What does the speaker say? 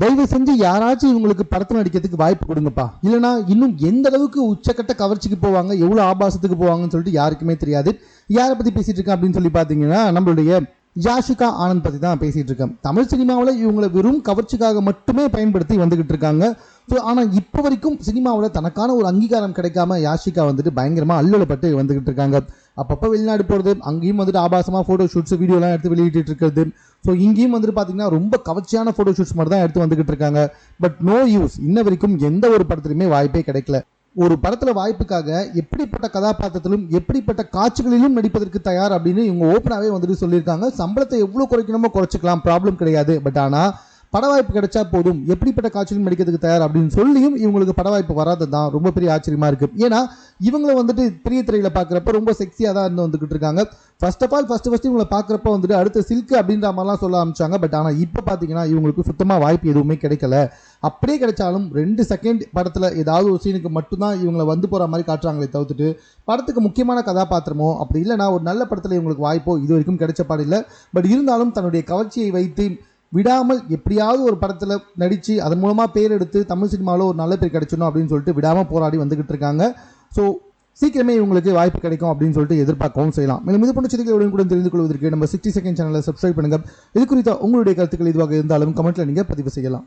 தயவு செஞ்சு யாராச்சும் இவங்களுக்கு படத்தில் நடிக்கிறதுக்கு வாய்ப்பு கொடுங்கப்பா. இல்லைனா இன்னும் எந்த அளவுக்கு உச்சக்கட்ட கவர்ச்சிக்கு போவாங்க எவ்வளோ ஆபாசத்துக்கு போவாங்கன்னு சொல்லிட்டு யாருக்குமே தெரியாது. யாரை பற்றி பேசிகிட்டு இருக்கேன் அப்படின்னு சொல்லி பார்த்தீங்கன்னா நம்மளுடைய யாஷிகா ஆனந்த் பற்றி தான் பேசிகிட்டு இருக்கேன். தமிழ் சினிமாவில் இவங்களை வெறும் கவர்ச்சிக்காக மட்டுமே பயன்படுத்தி வந்துக்கிட்டு இருக்காங்க. ஸோ ஆனால் இப்போ வரைக்கும் சினிமாவில் தனக்கான ஒரு அங்கீகாரம் கிடைக்காம யாஷிகா வந்துட்டு பயங்கரமாக அல்லலப்பட்டு வந்துக்கிட்டு இருக்காங்க. அப்பப்போ வெளிநாடு போகிறது அங்கேயும் வந்துட்டு ஆபாசமாக ஃபோட்டோ ஷூட்ஸ் வீடியோலாம் எடுத்து வெளியிட்டு இருக்கிறது. ஸோ இங்கேயும் வந்துட்டு பார்த்தீங்கன்னா ரொம்ப கவர்ச்சியான ஃபோட்டோ ஷூட்ஸ் மட்டும் தான் எடுத்து வந்துகிட்டு இருக்காங்க. பட் நோ யூஸ் இன்ன வரைக்கும் எந்த ஒரு படத்துலையுமே வாய்ப்பே கிடைக்கல. ஒரு படத்தில் வாய்ப்புக்காக எப்படிப்பட்ட கதாபாத்திரத்திலும் எப்படிப்பட்ட காட்சிகளிலும் நடிப்பதற்கு தயார் அப்படின்னு இவங்க ஓப்பனாகவே வந்துட்டு சொல்லியிருக்காங்க. சம்பளத்தை எவ்வளோ குறைக்கணுமோ குறைச்சிக்கலாம். ப்ராப்ளம் கிடையாது. பட் ஆனால் பட வாய்ப்பு கிடைச்சா போதும். எப்படிப்பட்ட காட்சியிலும் நடிக்கிறதுக்கு தயார் அப்படின்னு சொல்லியும் இவங்களுக்கு பட வாய்ப்பு வராதது தான் ரொம்ப பெரிய ஆச்சரியமா இருக்கு. ஏன்னா இவங்கள வந்துட்டு பெரிய திரையில பார்க்குறப்ப ரொம்ப செக்ஸியாக தான் இருந்து வந்துகிட்டு இருக்காங்க. First of all first first இவங்களை பார்க்குறப்ப வந்துட்டு அடுத்த சில்க் அப்படின்ற மாதிரிலாம் சொல்ல ஆரம்பிச்சாங்க. பட் ஆனால் இப்போ பார்த்தீங்கன்னா இவங்களுக்கு சுத்தமாக வாய்ப்பு எதுவுமே கிடைக்கல. அப்படியே கிடைச்சாலும் ரெண்டு செகண்ட் படத்தில் ஏதாவது ஒரு சீனுக்கு மட்டும்தான் இவங்களை வந்து போகிற மாதிரி காட்டுறாங்களே தவிர்த்துட்டு படத்துக்கு முக்கியமான கதாபாத்திரமோ அப்படி இல்லைனா ஒரு நல்ல படத்தில் இவங்களுக்கு வாய்ப்போ இது வரைக்கும் கிடைச்ச பாடு இல்லை. பட் இருந்தாலும் தன்னுடைய கவர்ச்சியை வைத்து விடாமல் எப்படியாவது ஒரு படத்தில் நடித்து அதன் மூலமாக பேர் எடுத்து தமிழ் சினிமாவில் ஒரு நல்ல பேர் கிடைச்சணும் அப்படின்னு சொல்லிட்டு விடாமல் போராடி வந்துகிட்டு இருக்காங்க. ஸோ சீக்கிரமே இவங்களுக்கு வாய்ப்பு கிடைக்கும் அப்படின்னு சொல்லிட்டு எதிர்பார்க்கவும் செய்யலாம். மேலும் இது போன்ற செய்திகளுடன் கூட தெரிந்து கொள்வதற்கு நம்ம சிக்ஸ்டி செகண்ட் சேனலை சப்ஸ்கிரைப் பண்ணுங்கள் இது குறித்த உங்களுடைய கருத்துக்கள் இதுவாக இருந்தாலும் கமெண்ட்டில் நீங்கள் பதிவு செய்யலாம்.